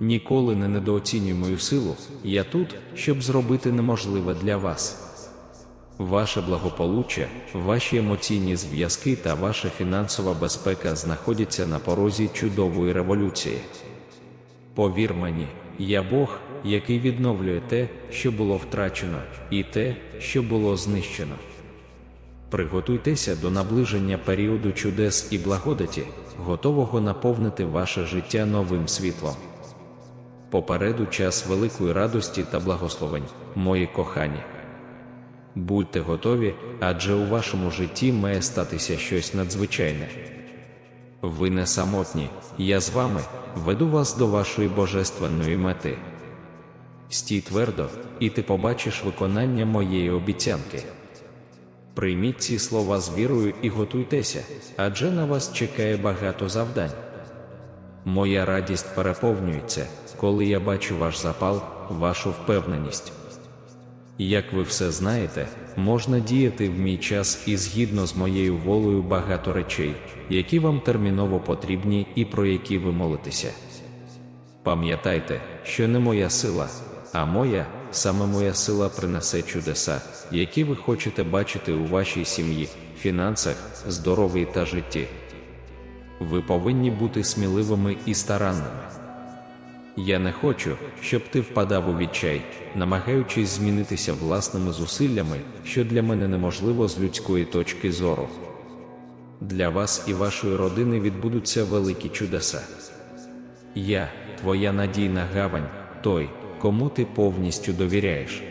Ніколи не недооцінюй мою силу, я тут, щоб зробити неможливе для вас. Ваше благополуччя, ваші емоційні зв'язки та ваша фінансова безпека знаходяться на порозі чудової революції. Повір мені, я Бог, який відновлює те, що було втрачено, і те, що було знищено. Приготуйтеся до наближення періоду чудес і благодаті, готового наповнити ваше життя новим світлом. Попереду час великої радості та благословень, мої кохані. Будьте готові, адже у вашому житті має статися щось надзвичайне. Ви не самотні, я з вами веду вас до вашої божественної мети. Стій твердо, і ти побачиш виконання моєї обіцянки. Прийміть ці слова з вірою і готуйтеся, адже на вас чекає багато завдань. Моя радість переповнюється, коли я бачу ваш запал, вашу впевненість. Як ви все знаєте, можна діяти в мій час і згідно з моєю волею багато речей, які вам терміново потрібні і про які ви молитеся. Пам'ятайте, що не моя сила, а моя, саме моя сила принесе чудеса, які ви хочете бачити у вашій сім'ї, фінансах, здоров'ї та житті. Ви повинні бути сміливими і старанними. Я не хочу, щоб ти впадав у відчай, намагаючись змінитися власними зусиллями, що для мене неможливо з людської точки зору. Для вас і вашої родини відбудуться великі чудеса. Я, твоя надійна гавань, той, кому ти повністю довіряєш.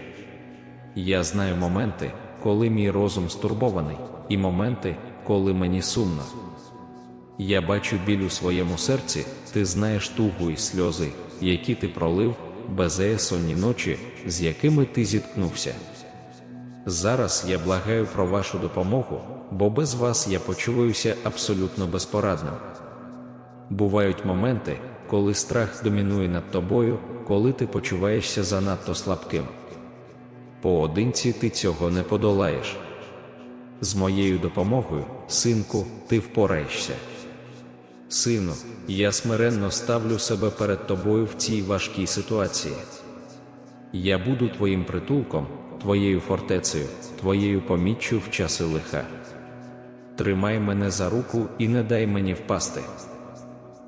Я знаю моменти, коли мій розум стурбований, і моменти, коли мені сумно. Я бачу біль у своєму серці, ти знаєш тугу і сльози, які ти пролив, безеє сонні ночі, з якими ти зіткнувся. Зараз я благаю про вашу допомогу, бо без вас я почуваюся абсолютно безпорадним. Бувають моменти, коли страх домінує над тобою, коли ти почуваєшся занадто слабким. Поодинці ти цього не подолаєш. З моєю допомогою, синку, ти впораєшся. Сину, я смиренно ставлю себе перед тобою в цій важкій ситуації. Я буду твоїм притулком, твоєю фортецею, твоєю поміччю в часи лиха. Тримай мене за руку і не дай мені впасти.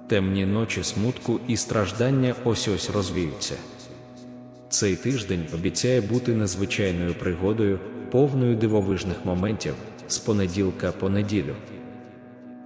Темні ночі смутку і страждання ось ось розвіються. Цей тиждень обіцяє бути незвичайною пригодою, повною дивовижних моментів з понеділка по неділю.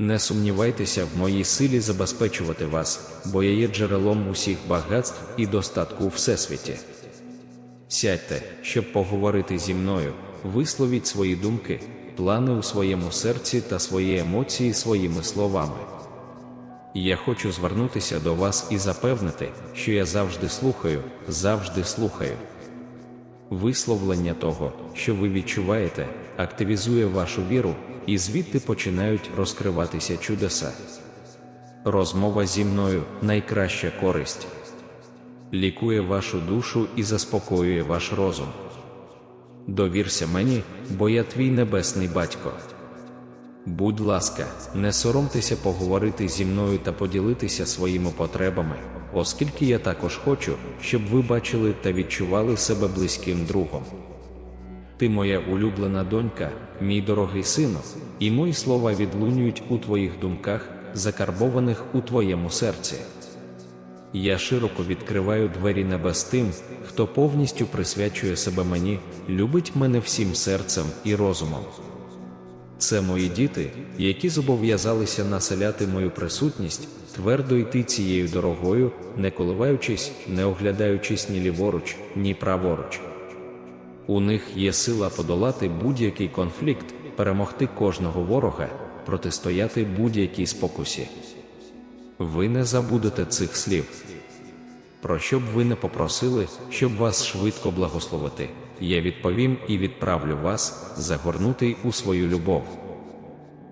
Не сумнівайтеся в моїй силі забезпечувати вас, бо я є джерелом усіх багатств і достатку у всесвіті. Сядьте, щоб поговорити зі мною, висловіть свої думки, плани у своєму серці та свої емоції своїми словами. Я хочу звернутися до вас і запевнити, що я завжди слухаю, завжди слухаю. Висловлення того, що ви відчуваєте, активізує вашу віру, і звідти починають розкриватися чудеса. Розмова зі мною найкраща користь, лікує вашу душу і заспокоює ваш розум. Довірся мені, бо я твій небесний батько. Будь ласка, не соромтеся поговорити зі мною та поділитися своїми потребами, оскільки я також хочу, щоб ви бачили та відчували себе близьким другом. Ти моя улюблена донька, мій дорогий сину, і мої слова відлунюють у твоїх думках, закарбованих у твоєму серці. Я широко відкриваю двері небес тим, хто повністю присвячує себе мені, любить мене всім серцем і розумом. Це мої діти, які зобов'язалися населяти мою присутність, твердо йти цією дорогою, не коливаючись, не оглядаючись ні ліворуч, ні праворуч. У них є сила подолати будь-який конфлікт, перемогти кожного ворога, протистояти будь-якій спокусі. Ви не забудете цих слів. Про що б ви не попросили, щоб вас швидко благословити, я відповім і відправлю вас, загорнутий у свою любов.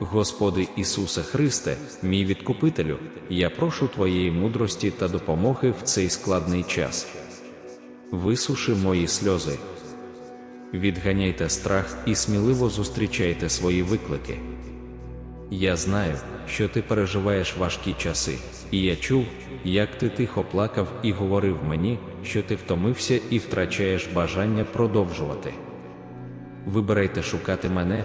Господи Ісусе Христе, мій відкупителю, я прошу Твоєї мудрості та допомоги в цей складний час. Висуши мої сльози. Відганяйте страх і сміливо зустрічайте свої виклики. Я знаю, що ти переживаєш важкі часи, і я чув, як ти тихо плакав і говорив мені, що ти втомився і втрачаєш бажання продовжувати. Вибирайте шукати мене,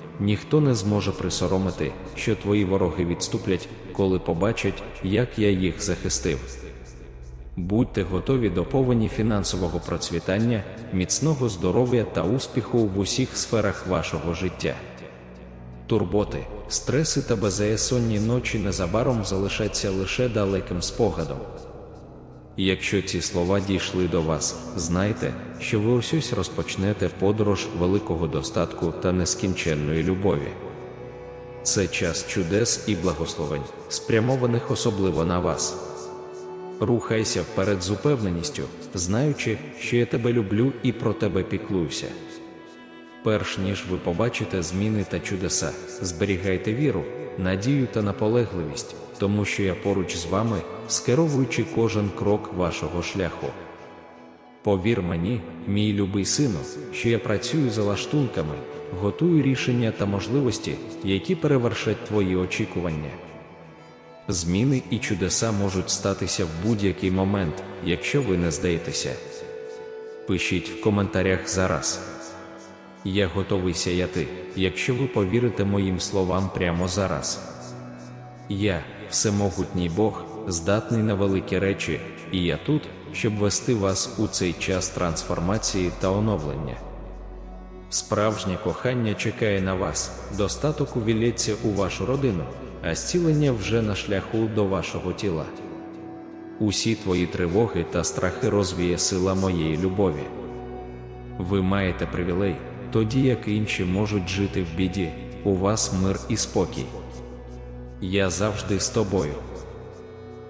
ніхто не зможе присоромити, що твої вороги відступлять, коли побачать, як я їх захистив. Будьте готові до повені фінансового процвітання, міцного здоров'я та успіху в усіх сферах вашого життя. Турботи, стреси та безсонні ночі незабаром залишаться лише далеким спогадом. Якщо ці слова дійшли до вас, знайте, що ви ось розпочнете подорож великого достатку та нескінченної любові. Це час чудес і благословень, спрямованих особливо на вас. Рухайся вперед з упевненістю, знаючи, що я тебе люблю і про тебе піклуюся. Перш ніж ви побачите зміни та чудеса, зберігайте віру, надію та наполегливість, тому що я поруч з вами, скеровуючи кожен крок вашого шляху. Повір мені, мій любий сину, що я працюю за лаштунками, готую рішення та можливості, які перевершать твої очікування. Зміни і чудеса можуть статися в будь-який момент, якщо ви не здаєтеся. Пишіть в коментарях зараз. Я готовий сяяти, якщо ви повірите моїм словам прямо зараз. Я, всемогутній Бог, здатний на великі речі, і я тут, щоб вести вас у цей час трансформації та оновлення. Справжнє кохання чекає на вас, достаток увілється у вашу родину, а зцілення вже на шляху до вашого тіла. Усі твої тривоги та страхи розвіє сила моєї любові. Ви маєте привілей, тоді як інші можуть жити в біді, у вас мир і спокій. Я завжди з тобою.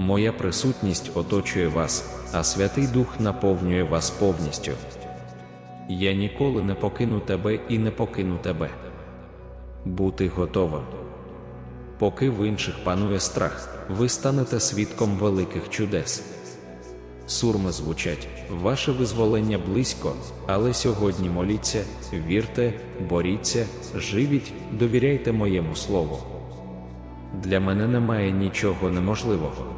Моя присутність оточує вас, а Святий Дух наповнює вас повністю. Я ніколи не покину тебе і не покину тебе. Бути готовим. Поки в інших панує страх, ви станете свідком великих чудес. Сурми звучать, ваше визволення близько, але сьогодні моліться, вірте, боріться, живіть, довіряйте моєму слову. Для мене немає нічого неможливого.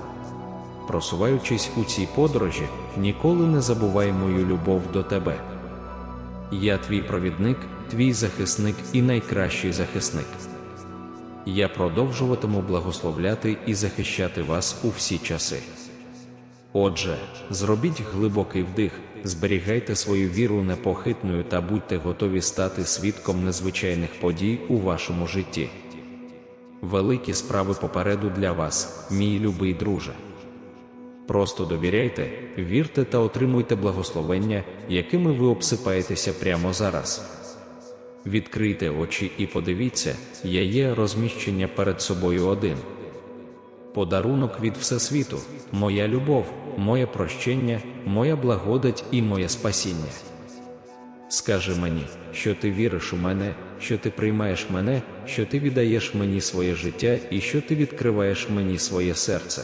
Просуваючись у цій подорожі, ніколи не забувай мою любов до тебе. Я твій провідник, твій захисник і найкращий захисник. Я продовжуватиму благословляти і захищати вас у всі часи. Отже, зробіть глибокий вдих, зберігайте свою віру непохитною та будьте готові стати свідком незвичайних подій у вашому житті. Великі справи попереду для вас, мій любий друже. Просто довіряйте, вірте та отримуйте благословення, якими ви обсипаєтеся прямо зараз. Відкрийте очі і подивіться, я є розміщення перед собою один. Подарунок від Всесвіту, моя любов, моє прощення, моя благодать і моє спасіння. Скажи мені, що ти віриш у мене, що ти приймаєш мене, що ти віддаєш мені своє життя і що ти відкриваєш мені своє серце.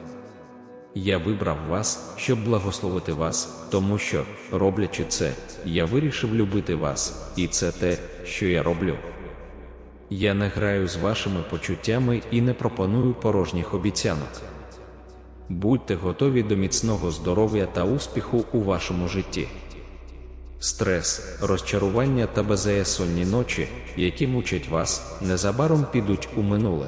Я вибрав вас, щоб благословити вас, тому що, роблячи це, я вирішив любити вас, і це те, що я роблю. Я не граю з вашими почуттями і не пропоную порожніх обіцянок. Будьте готові до міцного здоров'я та успіху у вашому житті. Стрес, розчарування та беззаєсонні ночі, які мучать вас, незабаром підуть у минуле.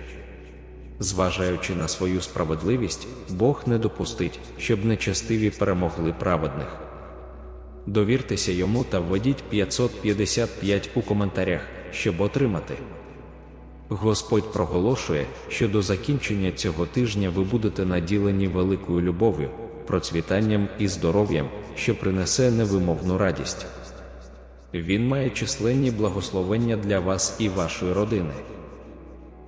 Зважаючи на свою справедливість, Бог не допустить, щоб нечестиві перемогли праведних. Довіртеся йому та введіть 555 у коментарях, щоб отримати. Господь проголошує, що до закінчення цього тижня ви будете наділені великою любов'ю, процвітанням і здоров'ям, що принесе невимовну радість. Він має численні благословення для вас і вашої родини.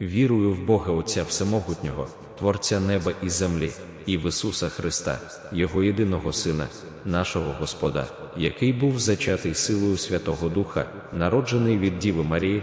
Вірую в Бога Отця Всемогутнього, Творця неба і землі, і в Ісуса Христа, Його єдиного Сина, нашого Господа, який був зачатий силою Святого Духа, народжений від Діви Марії,